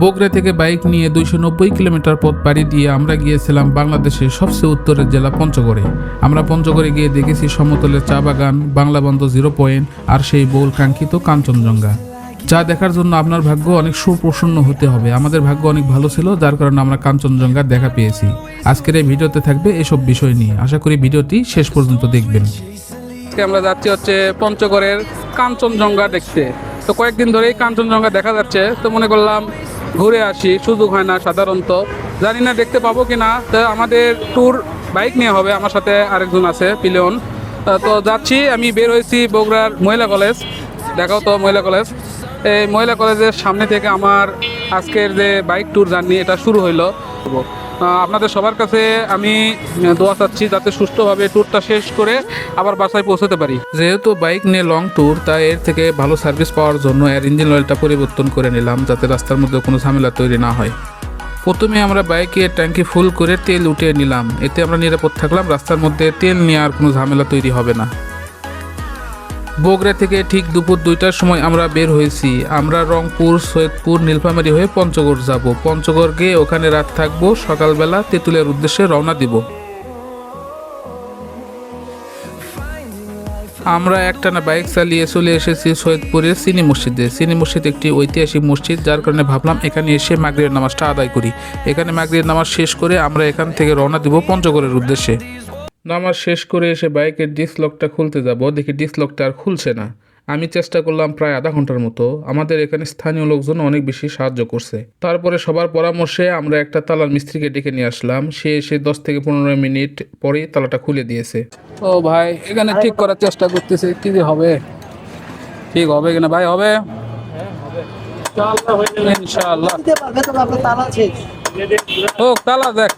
বগুড়া থেকে বাইক নিয়ে দুইশো নব্বই কিলোমিটার পথ পাড়ি দিয়ে আমরা গিয়েছিলাম বাংলাদেশের সবচেয়ে উত্তরের জেলা পঞ্চগড়ে। আমরা পঞ্চগড়ে গিয়ে দেখেছি সমতলের চা বাগান, বাংলা বন্ধ জিরো পয়েন্ট আর সেই বহুল কাঙ্ক্ষিত কাঞ্চনজঙ্ঘা। যা দেখার জন্য আপনার ভাগ্য অনেক সুপ্রসন্ন হতে হবে। আমাদের ভাগ্য অনেক ভালো ছিল, যার কারণে আমরা কাঞ্চনজঙ্ঘা দেখা পেয়েছি। আজকের এই ভিডিওতে থাকবে এসব বিষয় নিয়ে। আশা করি ভিডিওটি শেষ পর্যন্ত দেখবেন। আজকে আমরা যাচ্ছি হচ্ছে পঞ্চগড়ের কাঞ্চনজঙ্ঘা দেখতে। তো কয়েকদিন ধরেই কাঞ্চনজঙ্ঘা দেখা যাচ্ছে। তো মনে করলাম ঘুরে আসি, সুযোগ হয় না সাধারণত। জানি না দেখতে পাবো কি না তো আমাদের ট্যুর বাইক নিয়ে হবে, আমার সাথে আরেকজন আছে পিলেন তো যাচ্ছি, আমি বের হয়েছি বগুড়ার মহিলা কলেজ দেখাও তো মহিলা কলেজ এই মহিলা কলেজের সামনে থেকে আমার আজকের যে বাইক ট্যুর জার্নি এটা শুরু হইল। আপনাদের সবার কাছে আমি দোয়া চাচ্ছি যাতে সুস্থভাবে ট্যুরটা শেষ করে আবার বাসায় পৌঁছতে পারি। যেহেতু বাইক নিয়ে লং ট্যুর তাই এর থেকে ভালো সার্ভিস পাওয়ার জন্য এর ইঞ্জিন অয়েলটা পরিবর্তন করে নিলাম যাতে রাস্তার মধ্যে কোনো ঝামেলা তৈরি না হয়। প্রথমে আমরা বাইকের ট্যাঙ্কি ফুল করে তেল উঠিয়ে নিলাম। এতে আমরা নিরাপদ থাকলাম, রাস্তার মধ্যে তেল নেওয়ার কোনো ঝামেলা তৈরি হবে না। বগুড়া থেকে ঠিক দুপুর দুইটার সময় আমরা বের হয়েছি। আমরা রংপুর, সৈয়দপুর, নীলফামারি হয়ে পঞ্চগড় যাব। পঞ্চগড় গিয়ে ওখানে রাত থাকব, সকালবেলা তেঁতুলের উদ্দেশ্যে রওনা দিব। আমরা একটানা বাইক চালিয়ে চলে এসেছি সৈয়দপুরের সিনি মসজিদে। সিনি মসজিদ একটি ঐতিহাসিক মসজিদ, যার কারণে ভাবলাম এখানে এসে মাগরিবের নামাজটা আদায় করি। এখানে মাগরিবের নামাজ শেষ করে আমরা এখান থেকে রওনা দিব পঞ্চগড়ের উদ্দেশ্যে। নামাজ শেষ করে এসে বাইকের ডিস্ক লকটা খুলতে যাব দেখি ডিস্ক লকটা আর খুলছে না। আমি চেষ্টা করলাম প্রায় আধা ঘণ্টার মতো। আমাদের এখানে স্থানীয় লোকজন অনেক বেশি সাহায্য করছে। তারপরে সবার পরামর্শে আমরা একটা তালার মিস্ত্রিকে ডেকে নিয়ে আসলাম। সে এসে দশ থেকে পনেরো মিনিট পরে তালাটা খুলে দিয়েছে। ও ভাই এখানে ঠিক করার চেষ্টা করতেছে কি যে হবে? ঠিক হবে কিনা ভাই হবে? ইনশাআল্লাহ। দিতে পারবে তো আপনার তালা আছে। ও তালা দেখ।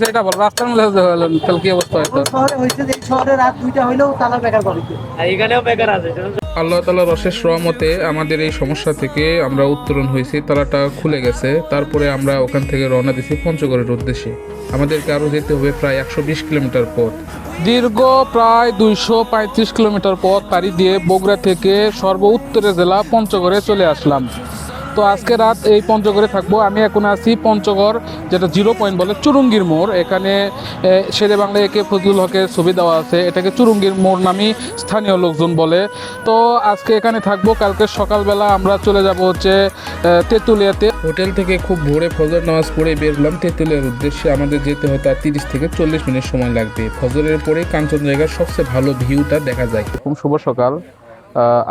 সেটা বল রাস্তার মধ্যে হলো তাহলে কি অবস্থা হয়তো শহরে হয়েছে যে শহরে রাত দুইটা হইলেও তালা বেকার করে আল্লাহ তালার অশেষ রহমতে আমাদের এই সমস্যা থেকে আমরা উত্তরণ হয়েছি তালাটা খুলে গেছে তারপরে আমরা ওখান থেকে রওনা দিছি পঞ্চগড়ের উদ্দেশ্যে। আমাদেরকে আরও যেতে হবে প্রায় একশো বিশ কিলোমিটার পথ। দীর্ঘ প্রায় দুইশো পঁয়ত্রিশ কিলোমিটার পথ পাড়ি দিয়ে বগুড়া থেকে সর্ব উত্তরের জেলা পঞ্চগড়ে চলে আসলাম। তো আজকে রাত এই পঞ্চগড়ে থাকব। আমি এখন আছি পঞ্চগড় যেটা জিরো পয়েন্ট বলে চুরুঙ্গির মোড়। এখানে শেরে বাংলা একে ফজলুল হকের ছবি দেওয়া আছে। এটাকে চুরুঙ্গির মোড় নামই স্থানীয় লোকজন বলে। তো আজকে এখানে থাকব। কালকে সকালবেলা আমরা চলে যাব হচ্ছে তেঁতুলিয়াতে। হোটেল থেকে খুব ভোরে ফজর নামাজ পড়ে বেরলাম তেঁতুলিয়ার উদ্দেশ্যে আমাদের যেতে হয় আর তিরিশ থেকে চল্লিশ মিনিট সময় লাগবে। ফজরের পরে কাঞ্চনজঙ্ঘার সবচেয়ে ভালো ভিউটা দেখা যায়। খুব শুভ সকাল।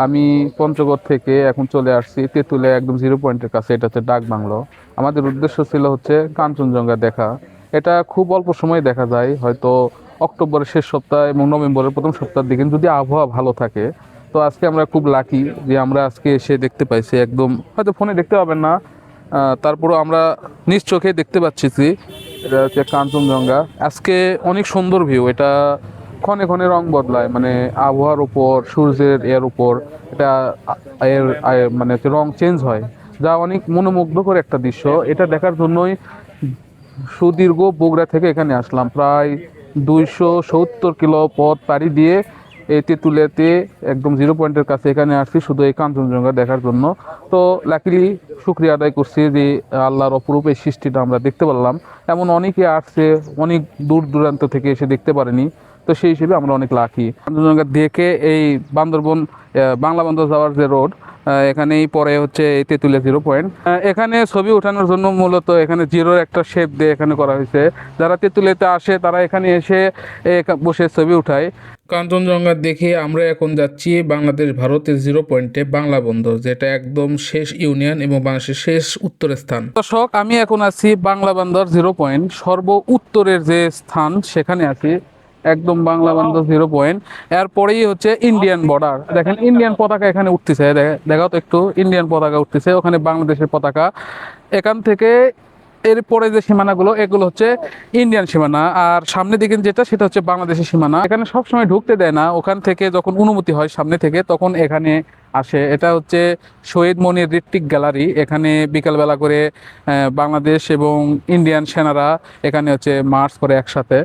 আমি পঞ্চগড় থেকে এখন চলে আসছি তেঁতুলে একদম জিরো পয়েন্টের কাছে, এটা হচ্ছে ডাক বাংলো আমাদের উদ্দেশ্য ছিল হচ্ছে কাঞ্চনজঙ্ঘা দেখা। এটা খুব অল্প সময় দেখা যায়, হয়তো অক্টোবরের শেষ সপ্তাহ এবং নভেম্বরের প্রথম সপ্তাহের দিকে যদি আবহাওয়া ভালো থাকে। তো আজকে আমরা খুব লাকি যে আমরা আজকে এসে দেখতে পাইছি একদম, হয়তো ফোনে দেখতে পাবেন না তারপরেও আমরা নিজ চোখে দেখতে পাচ্ছি এটা হচ্ছে কাঞ্চনজঙ্ঘা। আজকে অনেক সুন্দর ভিউ এটা ক্ষণে ক্ষণে রং বদলায় মানে আবহাওয়ার উপর, সূর্যের এর উপর এটা এর মানে রং চেঞ্জ হয়। যা অনেক মনোমুগ্ধকর একটা দৃশ্য। এটা দেখার জন্যই সুদীর্ঘ বগুড়া থেকে এখানে আসলাম। প্রায় দুইশো সত্তর কিলো পথ পাড়ি দিয়ে এই তেঁতুলিয়াতে একদম জিরো পয়েন্টের কাছে এখানে আসছি, শুধু এই কাঞ্চনজঙ্ঘা দেখার জন্য। তো লাকিলি শুক্রিয়া আদায় করছি যে আল্লাহর অপরূপ এই সৃষ্টিটা আমরা দেখতে পারলাম। এমন অনেকে আসছে, অনেক দূর দূরান্ত থেকে এসে দেখতে পারেনি। তো সেই হিসেবে আমরা অনেক লাখি কাঞ্চনজঙ্ঘা দেখে এই বান্দরবন বাংলা বন্দর যাওয়ার যে রোড এখানেই পরে হচ্ছে এই তেঁতুলিয়া জিরো পয়েন্ট এখানে ছবি ওঠানোর জন্য মূলত এখানে জিরোর একটা শেপ দিয়ে এখানে করা হয়েছে। যারা তেঁতুলিয়াতে আসে তারা এখানে এসে বসে ছবি উঠায়। কাঞ্চনজঙ্ঘা দেখে আমরা এখন যাচ্ছি বাংলাদেশ ভারতের জিরো পয়েন্টে বাংলা বন্দর যেটা একদম শেষ ইউনিয়ন এবং বাংলাদেশের শেষ উত্তরের স্থান। দর্শক আমি এখন আছি বাংলা বান্দর জিরো পয়েন্ট সর্ব উত্তরের যে স্থান সেখানে আছি। একদম বাংলা বান্ধব জিরো পয়েন্ট এরপরেই হচ্ছে ইন্ডিয়ান বর্ডার দেখেন ইন্ডিয়ান পতাকা এখানে উঠতেছে। দে- দেখাও তো একটু। ইন্ডিয়ান পতাকা উঠতেছে, ওখানে বাংলাদেশের পতাকা। এখান থেকে এরপরে যে সীমানাগুলো, এগুলো হচ্ছে ইন্ডিয়ান সীমানা। আর সামনে দিকে যেটা, সেটা হচ্ছে বাংলাদেশের সীমানা। এখানে সবসময় ঢুকতে দেয় না। ওখান থেকে যখন অনুমতি হয় সামনে থেকে, তখন এখানে আসে। এটা হচ্ছে শহীদ মনির ঋত্বিক গ্যালারি। এখানে বিকালবেলা করে বাংলাদেশ এবং ইন্ডিয়ান সেনারা এখানে হচ্ছে মার্চ করে একসাথে।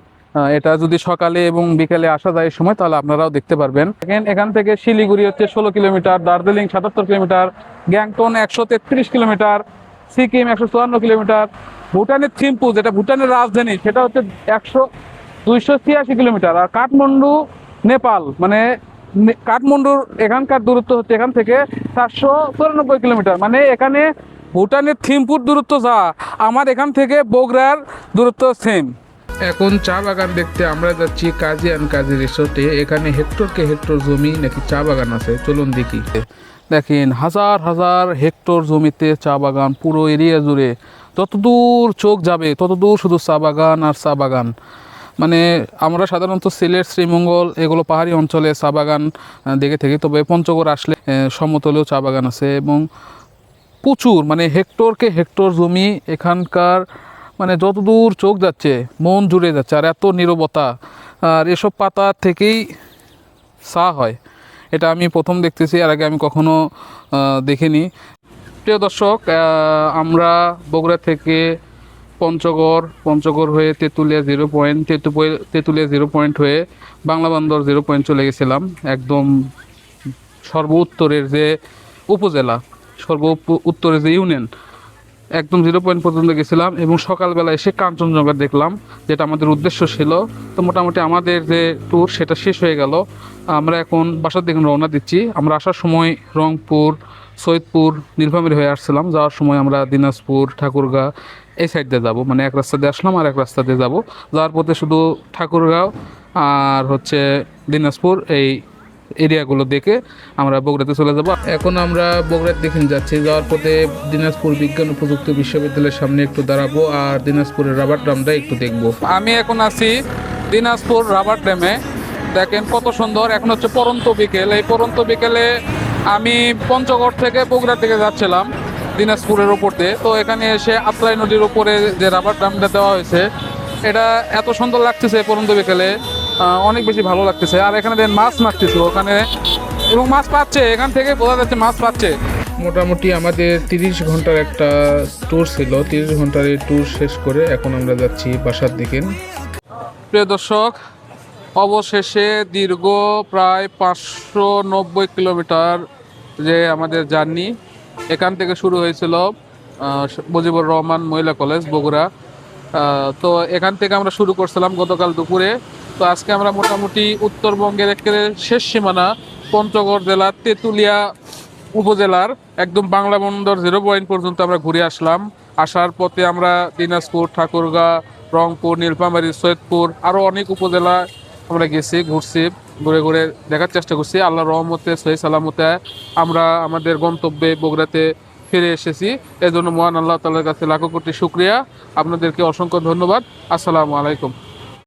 এটা যদি সকালে এবং বিকেলে আসা যায় সময়, তাহলে আপনারাও দেখতে পারবেন। এখান থেকে শিলিগুড়ি হচ্ছে ষোলো কিলোমিটার, দার্জিলিং সাতাত্তর কিলোমিটার, গ্যাংটন একশো তেত্রিশ কিলোমিটার, সিকিম একশো চুয়ান্ন কিলোমিটার, ভুটানের থিম্পু, যেটা ভুটানের রাজধানী, সেটা হচ্ছে একশো দুইশো ছিয়াশি কিলোমিটার। আর কাঠমান্ডু, নেপাল মানে কাঠমান্ডুর এখানকার দূরত্ব হচ্ছে এখান থেকে চারশো চুরানব্বই কিলোমিটার। মানে এখানে ভুটানের থিম্পুর দূরত্ব যা, আমার এখান থেকে বগুড়ার দূরত্ব সেম এখন চা বাগান দেখতে আমরা যাচ্ছি কাজী অ্যান্ড কাজী রিসোর্টে। এখানে হেক্টরকে হেক্টর জমি নাকি চা বাগান আছে? চলুন দেখি। দেখেন, হাজার হাজার হেক্টর জমিতে চা বাগান পুরো এরিয়া জুড়ে। যতদূর চোখ যাবে, ততদূর শুধু চা বাগান আর চা বাগান। মানে আমরা সাধারণত সিলেট, শ্রীমঙ্গল এগুলো পাহাড়ি অঞ্চলে চা বাগান দেখে থাকি। তবে পঞ্চগড় আসলে সমতলেও চা বাগান আছে এবং প্রচুর মানে হেক্টরকে হেক্টর জমি এখানকার মানে যতদূর চোখ যাচ্ছে, মন জুড়ে যাচ্ছে, আর এত নীরবতা। আর এসব পাতা থেকেই চা হয়। এটা আমি প্রথম দেখতেছি আর আগে আমি কখনো দেখিনি। প্রিয় দর্শক আমরা বগুড়া থেকে পঞ্চগড় পঞ্চগড় হয়ে তেঁতুলিয়া জিরো পয়েন্ট তেঁতু- তেঁতুলিয়া জিরো পয়েন্ট হয়ে বাংলা বান্দর জিরো পয়েন্ট চলে গেছিলাম। একদম সর্ব উত্তরের যে উপজেলা সর্ব উত্তরের যে ইউনিয়ন একদম জিরো পয়েন্ট পর্যন্ত গেছিলাম এবং সকালবেলা এসে কাঞ্চনজঙ্ঘা দেখলাম, যেটা আমাদের উদ্দেশ্য ছিল। তো মোটামুটি আমাদের যে ট্যুর সেটা শেষ হয়ে গেল। আমরা এখন বাসার দিকে রওনা দিচ্ছি। আমরা আসার সময় রংপুর, সৈয়দপুর, নীলফামারী হয়ে আসছিলাম। যাওয়ার সময় আমরা দিনাজপুর, ঠাকুরগাঁ এই সাইড দিয়ে যাব। মানে এক রাস্তা দিয়ে আসলাম আর এক রাস্তা দিয়ে যাব। যাওয়ার পথে শুধু ঠাকুরগাঁও আর হচ্ছে দিনাজপুর, এই এরিয়াগুলো দেখে আমরা বগুড়াতে চলে যাব। এখন আমরা বগুড়ার দিকে যাচ্ছি। যাওয়ার পথে দিনাজপুর বিজ্ঞান ও প্রযুক্তি বিশ্ববিদ্যালয়ের সামনে একটু দাঁড়াবো আর দিনাজপুরের রাবার ড্রামটা একটু দেখব। আমি এখন আছি দিনাজপুর রাবার ড্যামে। দেখেন কত সুন্দর। এখন হচ্ছে পরন্ত বিকেল। এই পরন্ত বিকেলে আমি পঞ্চগড় থেকে বগুড়ার দিকে যাচ্ছিলাম দিনাজপুরের উপর দিয়ে। তো এখানে এসে আত্রাই নদীর উপরে যে রাবার ড্যামটা দেওয়া হয়েছে, এটা এত সুন্দর লাগতেছে পরন্ত বিকেলে। অনেক বেশি ভালো লাগতেছে। আর এখানে দেখেন মাছ মারতেছে ওখানে। এবং মাছ পাচ্ছে এখান থেকে বোঝা যাচ্ছে মাছ পাচ্ছে। মোটামুটি আমাদের তিরিশ ঘণ্টার একটা ট্যুর ছিল। তিরিশ ঘণ্টার এই ট্যুর শেষ করে এখন আমরা যাচ্ছি বাসার দিকে। প্রিয় দর্শক অবশেষে দীর্ঘ প্রায় পাঁচশো নব্বই কিলোমিটার যে আমাদের জার্নি এখান থেকে শুরু হয়েছিল মুজিবুর রহমান মহিলা কলেজ বগুড়া। তো এখান থেকে আমরা শুরু করছিলাম গতকাল দুপুরে। তো আজকে আমরা মোটামুটি উত্তরবঙ্গের একেবারে শেষ সীমানা, পঞ্চগড় জেলার তেঁতুলিয়া উপজেলার একদম বাংলা বন্দর জিরো পয়েন্ট পর্যন্ত আমরা ঘুরে আসলাম। আসার পথে আমরা দিনাজপুর, ঠাকুরগাঁ, রংপুর, নীলফামারী, সৈয়দপুর আরও অনেক উপজেলা আমরা গেছি, ঘুরছি, ঘুরে ঘুরে দেখার চেষ্টা করছি। আল্লাহ রহমতে, সহি সালামতে আমরা আমাদের গন্তব্যে বগুড়াতে ফিরে এসেছি। এজন্য মহান আল্লাহ তালার কাছে লাখো কোটি শুক্রিয়া। আপনাদেরকে অসংখ্য ধন্যবাদ। আসসালামু আলাইকুম।